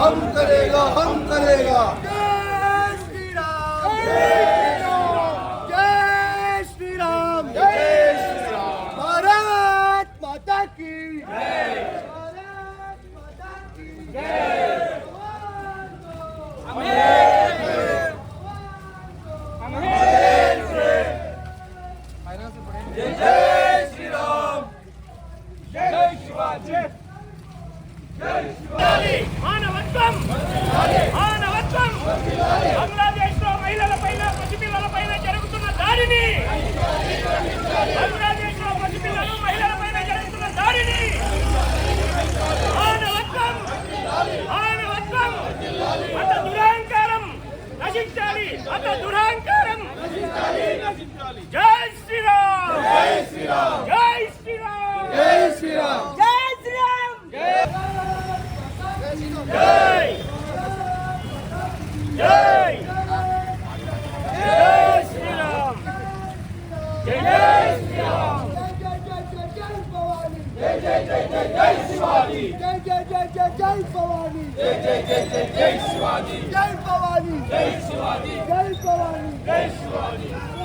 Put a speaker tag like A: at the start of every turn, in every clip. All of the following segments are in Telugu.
A: हम करेगा हम करेगा। जय श्री राम जय श्री राम जय श्री श्री राम जय
B: నశించాలి అత దురహంకారం
C: జై శ్రీరామ్ జై శ్రీరామ్ జై శ్రీరామ్ జై శ్రీరామ్
B: జై శ్రీరామ్ జై జై జై శ్రీరామ్ జై శ్రీరామ్
C: జై జై జై జై జై శివాజీ
B: జై
C: జై
B: జై జై
C: జై శివాజీ
B: जय
C: जय जय
B: जय जय शिवाजी जय
C: भवानी
B: जय शिवाजी जय भवानी
C: जय
B: शिवाजी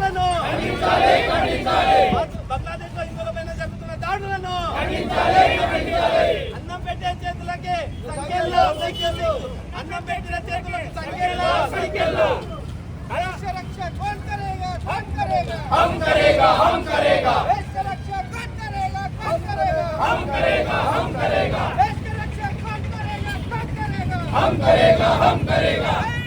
B: దాడులను
C: ఖండించాలి ఖండించాలి
B: బంగ్లాదేశ్ లో హిందువులపైన జరుగుతున్న దాడులను
C: ఖండించాలి ఖండించాలి
B: అన్నం పెట్టే చేతులకి సంఖ్యల్లో సైకిళ్ళు అన్నం పెట్టిన చేతులకు సంఖ్యల్లో
C: సైకిళ్ళు
B: రక్ష రక్ష कौन करेगा कौन करेगा
C: हम करेगा हम करेगा
B: देश की रक्षा कौन करेगा कौन करेगा
C: हम करेगा हम करेगा
B: देश की रक्षा कौन करेगा कौन करेगा
C: हम करेगा हम करेगा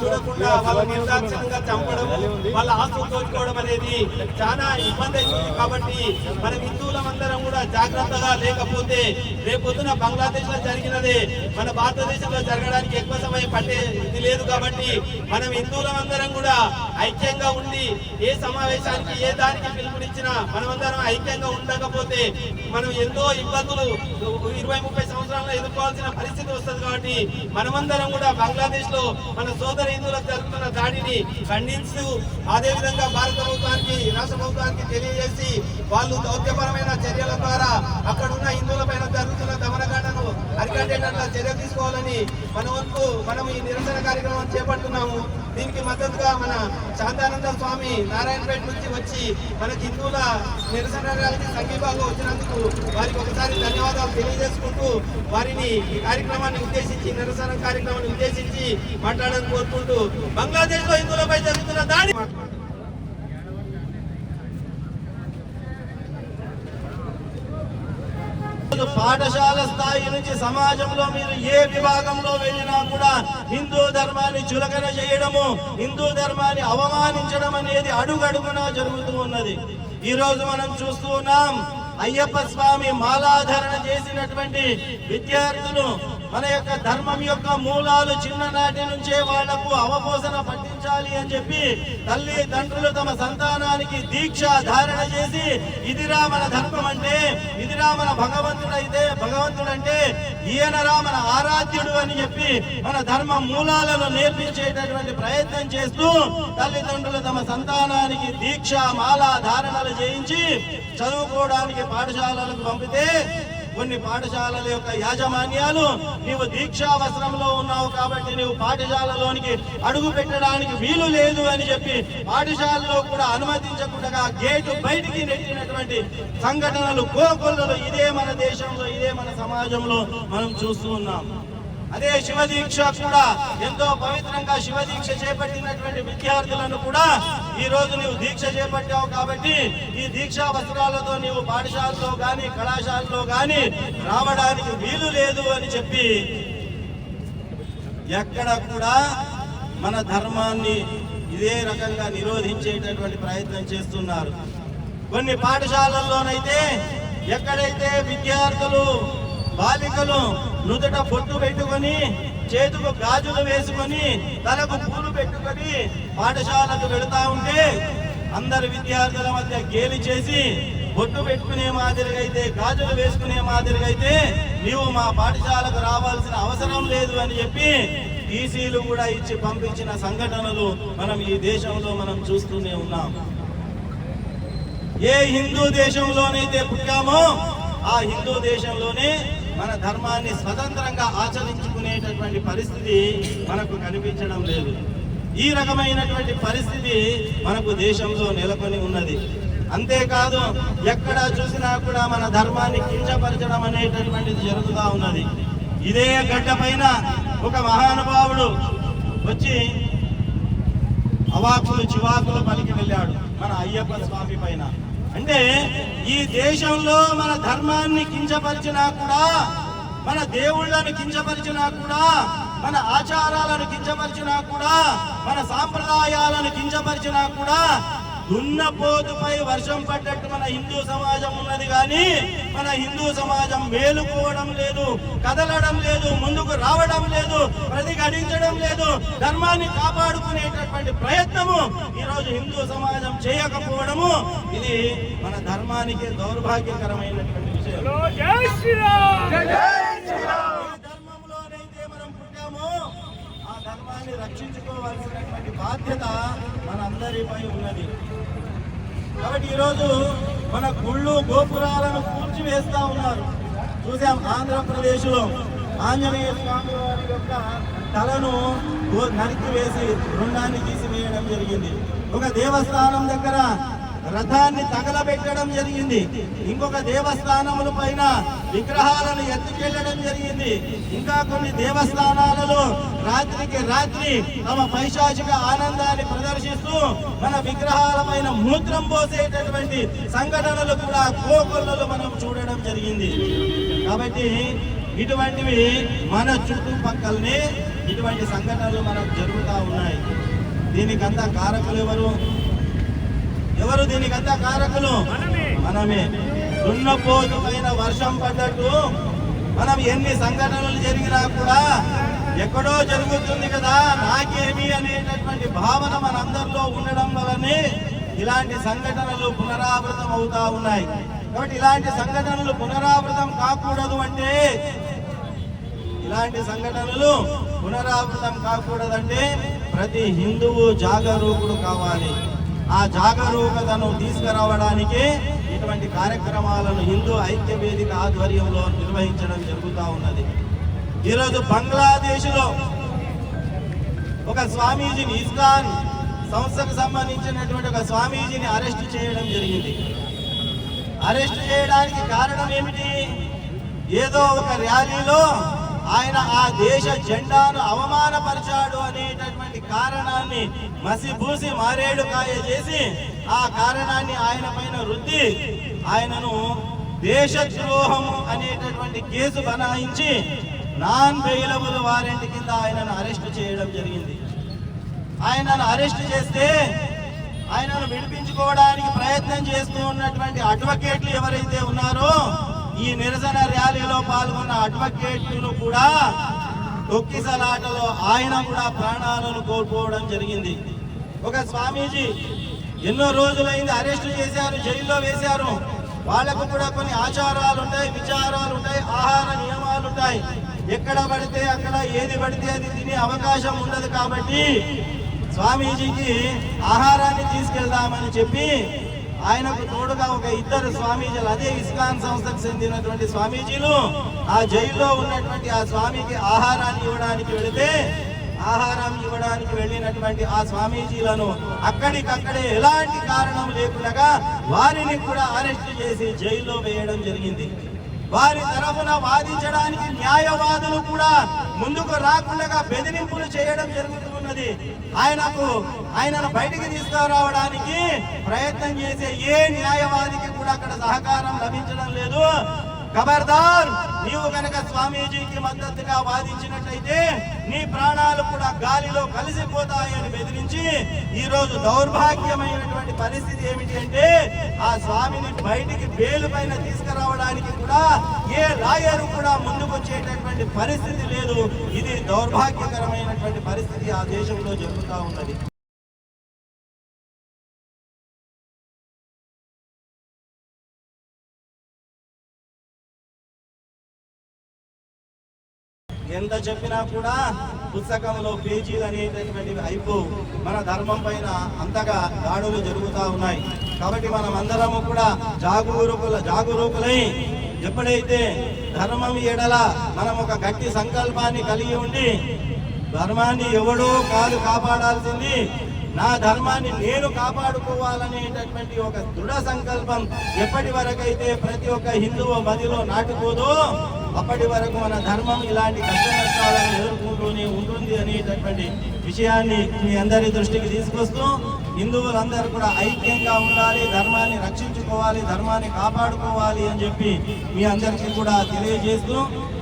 D: చూడకుండా వాళ్ళ నిర్దాక్షిణంగా చంపడం వాళ్ళ ఆస్తులు దోచుకోవడం అనేది చాలా ఇబ్బంది అవుతుంది కాబట్టి మన హిందువులమందరం కూడా జాగ్రత్తగా లేకపోతే రేపొద్దున బంగ్లాదేశ్లో జరిగినది మన భారతదేశంలో జరగడానికి ఎక్కువ సమయం పట్టే ఇది లేదు కాబట్టి మనం హిందువులమందరం కూడా ఐక్యంగా ఉండి ఏ సమావేశానికి ఏ దానికి పిలుపునిచ్చినా మనమందరం ఐక్యంగా ఉండకపోతే మనం ఎంతో ఇబ్బందులు ఇరవై ముప్పై సంవత్సరాల్లో ఎదుర్కోవాల్సిన పరిస్థితి వస్తుంది కాబట్టి మనమందరం కూడా బంగ్లాదేశ్లో మన సోదర హిందువులకు జరుగుతున్న దాడిని ఖండిస్తూ అదే విధంగా భారత ప్రభుత్వానికి రాష్ట్ర ప్రభుత్వానికి తెలియజేసి వాళ్ళు దౌత్యపరమైన చర్యల ద్వారా అక్కడ ఉన్న హిందువుల పైన జరుగుతున్న దమన అరికట్టేటట్ల చర్య తీసుకోవాలని మన వంతు మనం ఈ నిరసన కార్యక్రమం చేపడుతున్నాము. దీనికి మద్దతుగా మన శాంతానంద స్వామి నారాయణపేట నుంచి వచ్చి మన హిందువుల నిరసన ర్యాలీకి సంఘీభాగం వచ్చినందుకు వారికి ఒకసారి ధన్యవాదాలు తెలియజేసుకుంటూ వారిని ఈ కార్యక్రమాన్ని ఉద్దేశించి నిరసన కార్యక్రమాన్ని ఉద్దేశించి మాట్లాడాలని కోరుకుంటూ బంగ్లాదేశ్లో హిందువులపై జరుగుతున్న దాడి పాఠశాల స్థాయి నుంచి సమాజంలో మీరు ఏ విభాగంలో వెళ్ళినా కూడా హిందూ ధర్మాన్ని చులకన చేయడము హిందూ ధర్మాన్ని అవమానించడం అనేది అడుగడుగునా జరుగుతూ ఉన్నది. ఈ రోజు మనం చూస్తూ ఉన్నాం అయ్యప్ప స్వామి మాలాధారణ చేసినటువంటి విద్యార్థులు మన యొక్క ధర్మం యొక్క మూలాలు చిన్ననాటి నుంచే వాళ్ళకు అవపోసన ఉంచాలి అని చెప్పి తల్లి తండ్రులు తమ సంతానానికి దీక్ష ధారణ చేసి ఇదిరా మన ధర్మం అంటే ఇదిరా మన భగవంతుడు అయితే భగవంతుడు అంటే ఈయనరా మన ఆరాధ్యుడు అని చెప్పి మన ధర్మ మూలాలను నేర్పించేటటువంటి ప్రయత్నం చేస్తూ తల్లిదండ్రులు తమ సంతానానికి దీక్ష మాల ధారణలు చేయించి చదువుకోవడానికి పాఠశాలలకు పంపితే కొన్ని పాఠశాలల యొక్క యాజమాన్యాలు నీవు దీక్షావసరంలో ఉన్నావు కాబట్టి నీవు పాఠశాలలోనికి అడుగు పెట్టడానికి వీలు లేదు అని చెప్పి పాఠశాలలో కూడా అనుమతించకుండా గేటు బయటికి నెట్టినటువంటి సంఘటనలు కోకొల్లలు ఇదే మన దేశంలో ఇదే మన సమాజంలో మనం చూస్తూ ఉన్నాం. అదే శివ దీక్ష కూడా ఎంతో పవిత్రంగా శివ దీక్ష చేపట్టినటువంటి విద్యార్థులను కూడా ఈ రోజు నీవు దీక్ష చేపట్టావు కాబట్టి ఈ దీక్షా వస్త్రాలతో నీవు పాఠశాలలో గాని కళాశాలలో గాని రావడానికి వీలు లేదు అని చెప్పి ఎక్కడ కూడా మన ధర్మాన్ని ఇదే రకంగా నిరోధించేటటువంటి ప్రయత్నం చేస్తున్నారు. కొన్ని పాఠశాలల్లోనైతే ఎక్కడైతే విద్యార్థులు బాలికలు నుదుట బొట్టు పెట్టుకొని చేతుకు గాజులు వేసుకొని తలకు పూలు పెట్టుకొని పాఠశాలకు వెళుతా ఉంటే అందరు విద్యార్థుల మధ్య గేలి చేసి బొట్టు పెట్టుకునే మాదిరిగా అయితే గాజులు వేసుకునే మాదిరిగా అయితే నీవు మా పాఠశాలకు రావాల్సిన అవసరం లేదు అని చెప్పి టీసీలు కూడా ఇచ్చి పంపించిన సంఘటనలు మనం ఈ దేశంలో మనం చూస్తూనే ఉన్నాం. ఏ హిందూ దేశంలోనైతే పుట్టామో ఆ హిందూ దేశంలోనే మన ధర్మాన్ని స్వతంత్రంగా ఆచరించుకునేటటువంటి పరిస్థితి మనకు కనిపించడం లేదు. ఈ రకమైనటువంటి పరిస్థితి మనకు దేశంలో నెలకొని ఉన్నది. అంతేకాదు ఎక్కడ చూసినా కూడా మన ధర్మాన్ని కించపరచడం అనేటటువంటిది జరుగుతూ ఉన్నది. ఇదే గడ్డ పైన ఒక మహానుభావుడు వచ్చి అవాకులు చివాకులు పలికి వెళ్ళాడు మన అయ్యప్ప స్వామి పైన. అంటే ఈ దేశంలో మన ధర్మాన్ని కించపరిచినా కూడా మన దేవుళ్ళను కించపరిచినా కూడా మన ఆచారాలను కించపరిచినా కూడా మన సాంప్రదాయాలను కించపరిచినా కూడా దున్నపోతుపై వర్షం పడ్డట్టు మన హిందూ సమాజం ఉన్నది కానీ మన హిందూ సమాజం మేలుకోవడం లేదు కదలడం లేదు ముందుకు రావడం లేదు ప్రతిఘటించడం లేదు. ధర్మాన్ని కాపాడుకునేటటువంటి ప్రయత్నము ఈ రోజు హిందూ సమాజం చేయకపోవడము ఇది మన ధర్మానికి దౌర్భాగ్యకరమైనటువంటి విషయం. ధర్మంలోనైతే మనం పుట్టామో ఆ ధర్మాన్ని రక్షించుకోవాల్సినటువంటి బాధ్యత మనందరిపై ఉన్నది. కాబట్టి ఈరోజు మన గుళ్ళు గోపురాలను కూల్చివేస్తా ఉన్నారు. చూసాం ఆంధ్రప్రదేశ్లో ఆంజనేయ స్వామి వారి యొక్క తలను నరికి నరికివేసి రుణాన్ని తీసివేయడం జరిగింది. ఒక దేవస్థానం దగ్గర రథాన్ని తగలబెట్టడం జరిగింది. ఇంకొక దేవస్థానముల పైన విగ్రహాలను ఎత్తుకెళ్ళడం జరిగింది. ఇంకా కొన్ని దేవస్థానాలలో రాత్రికి రాత్రి తమ పైశాచిక ఆనందాన్ని ప్రదర్శిస్తూ మన విగ్రహాల పైన మూత్రం పోసేటటువంటి సంఘటనలు కూడా కోకొల్లలో మనం చూడడం జరిగింది. కాబట్టి ఇటువంటివి మన చుట్టుపక్కలనే ఇటువంటి సంఘటనలు మనకు జరుగుతూ ఉన్నాయి. దీనికంతా కారకులు ఎవరు? ఎవరు దీనికంతా కారకులు?
E: మనమే.
D: దున్నపోతు పైన వర్షం పడ్డట్టు మనం ఎన్ని సంఘటనలు జరిగినా కూడా ఎక్కడో జరుగుతుంది కదా నాకేమి అనేటటువంటి భావన మనందరిలో ఉండడం వలనే ఇలాంటి సంఘటనలు పునరావృతం అవుతా ఉన్నాయి. కాబట్టి ఇలాంటి సంఘటనలు పునరావృతం కాకూడదు అంటే ఇలాంటి సంఘటనలు పునరావృతం కాకూడదంటే ప్రతి హిందువు జాగరూకుడు కావాలి. ఆ జాగరూకతను తీసుకురావడానికి ఇటువంటి కార్యక్రమాలను హిందూ ఐక్య వేదిక ఆధ్వర్యంలో నిర్వహించడం జరుగుతూ ఉన్నది. ఈరోజు బంగ్లాదేశ్లో ఒక స్వామీజీని ఇస్కాన్ సంస్థకు సంబంధించినటువంటి ఒక స్వామీజీని అరెస్ట్ చేయడం జరిగింది. అరెస్ట్ చేయడానికి కారణం ఏమిటి? ఏదో ఒక ర్యాలీలో ఆయన ఆ దేశ జెండాను అవమానపరిచాడు అనేటటువంటి కారణాన్ని మసిబూసి మారేడుకాయ చేసి ఆ కారణాన్ని ఆయన పైన రుద్ది ఆయనను దేశద్రోహం అనేటటువంటి కేసు బనాయించి నాన్ బెయిలబుల్ వారెంట్ కింద ఆయనను అరెస్ట్ చేయడం జరిగింది. ఆయనను అరెస్ట్ చేస్తే ఆయనను విడిపించుకోవడానికి ప్రయత్నం చేస్తూ ఉన్నటువంటి అడ్వకేట్లు ఎవరైతే ఉన్నారో ఈ నిరసన ర్యాలీలో పాల్గొన్న అడ్వకేట్లు కూడా తొక్కిసలాటలో ఆయన కూడా ప్రాణాలను కోల్పోవడం జరిగింది. ఒక స్వామీజీ ఎన్నో రోజులైంది అరెస్ట్ చేశారు జైల్లో వేశారు. వాళ్ళకు కూడా కొన్ని ఆచారాలు ఉంటాయి విచారాలు ఉంటాయి ఆహార నియమాలు ఉంటాయి ఎక్కడ పడితే అక్కడ ఏది పడితే అది తినే అవకాశం ఉండదు కాబట్టి స్వామీజీకి ఆహారాన్ని తీసుకెళ్దామని చెప్పి ఆయనకు తోడుగా ఒక ఇద్దరు స్వామీజీలు అదే ఇస్కాన్ సంస్థకు చెందినటువంటి స్వామీజీలు ఆ జైల్లో ఉన్నటువంటి ఆ స్వామికి ఆహారాన్ని ఇవ్వడానికి వెళితే ఆహారం ఇవ్వడానికి వెళ్ళినటువంటి ఆ స్వామీజీలను అక్కడికక్కడే ఎలాంటి కారణం లేకుండా వారిని కూడా అరెస్ట్ చేసి జైల్లో వేయడం జరిగింది. వారి తరఫున వాదించడానికి న్యాయవాదులు కూడా ముందుకు రాకుండా బెదిరింపులు చేయడం జరుగుతున్నది. ఆయనకు ఆయనను బయటికి తీసుకురావడానికి ప్రయత్నం చేసే ఏ న్యాయవాదికి కూడా అక్కడ సహకారం లభించడం లేదు. ఖబర్దార్! నీవు కనుక స్వామీజీకి మద్దతుగా వాదించినట్టయితే నీ ప్రాణాలు కూడా గాలిలో కలిసిపోతాయని బెదిరించి ఈ రోజు దౌర్భాగ్యమైనటువంటి పరిస్థితి ఏమిటి అంటే ఆ స్వామిని బయటికి బేలు పైన తీసుకురావడానికి కూడా ఏ లాయరు కూడా ముందుకు వచ్చేటటువంటి పరిస్థితి లేదు. ఇది దౌర్భాగ్యకరమైనటువంటి పరిస్థితి ఆ దేశంలో జరుగుతూ ఉన్నది. ఎంత చెప్పినా కూడా పుస్తకంలో పేజీలు అనేటటువంటివి అయిపోవు మన ధర్మం పైన అంతగా దాడులు జరుగుతూ ఉన్నాయి. కాబట్టి మనం అందరము కూడా జాగరూకుల జాగరూకులై ఎప్పుడైతే ధర్మం ఎడల మనం ఒక గట్టి సంకల్పాన్ని కలిగి ఉండి ధర్మాన్ని ఎవడో కాదు కాపాడాల్సింది నా ధర్మాన్ని నేను కాపాడుకోవాలనేటటువంటి ఒక దృఢ సంకల్పం ఎప్పటి వరకైతే ప్రతి ఒక్క హిందువు మదిలో నాటుకోదో అప్పటి వరకు మన ధర్మం ఇలాంటి కష్ట నష్టాలను ఎదుర్కొంటూనే ఉంటుంది
F: అనేటటువంటి విషయాన్ని మీ అందరి దృష్టికి తీసుకొస్తూ హిందువులందరూ కూడా ఐక్యంగా ఉండాలి ధర్మాన్ని రక్షించుకోవాలి ధర్మాన్ని కాపాడుకోవాలి అని చెప్పి మీ అందరికీ కూడా తెలియజేస్తూ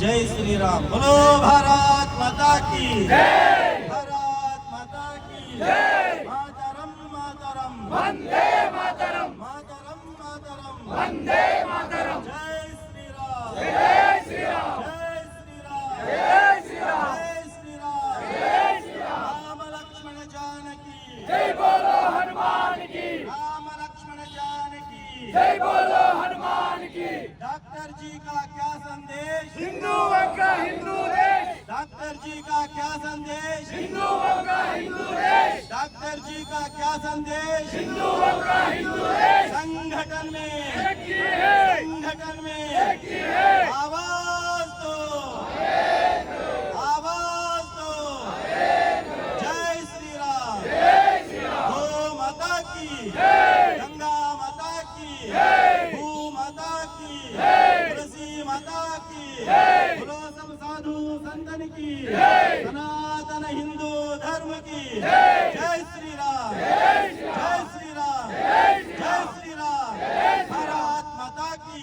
F: జై శ్రీరామ్. బలో భారత్ మతాకి భారత్
D: మతాకి
F: डॉक्टर जी का क्या संदेश?
D: हिंदुओं का हिंदू देश।
F: डॉक्टर जी का क्या संदेश?
D: हिंदुओं का हिंदू देश।
F: डॉक्टर जी का क्या संदेश?
D: हिंदुओं का हिंदू देश।
F: संगठन में।
D: संगठन में। आवाज़
F: दो। आवाज़
D: दो। जय श्री
F: राम।
D: गो माता की। गंगा పురాతన సాధు సంతనికి సనాతన హిందూ ధర్మకి జై శ్రీరామ్ జై శ్రీరామ్ జై శ్రీరామ్ భారత్ మాతా కి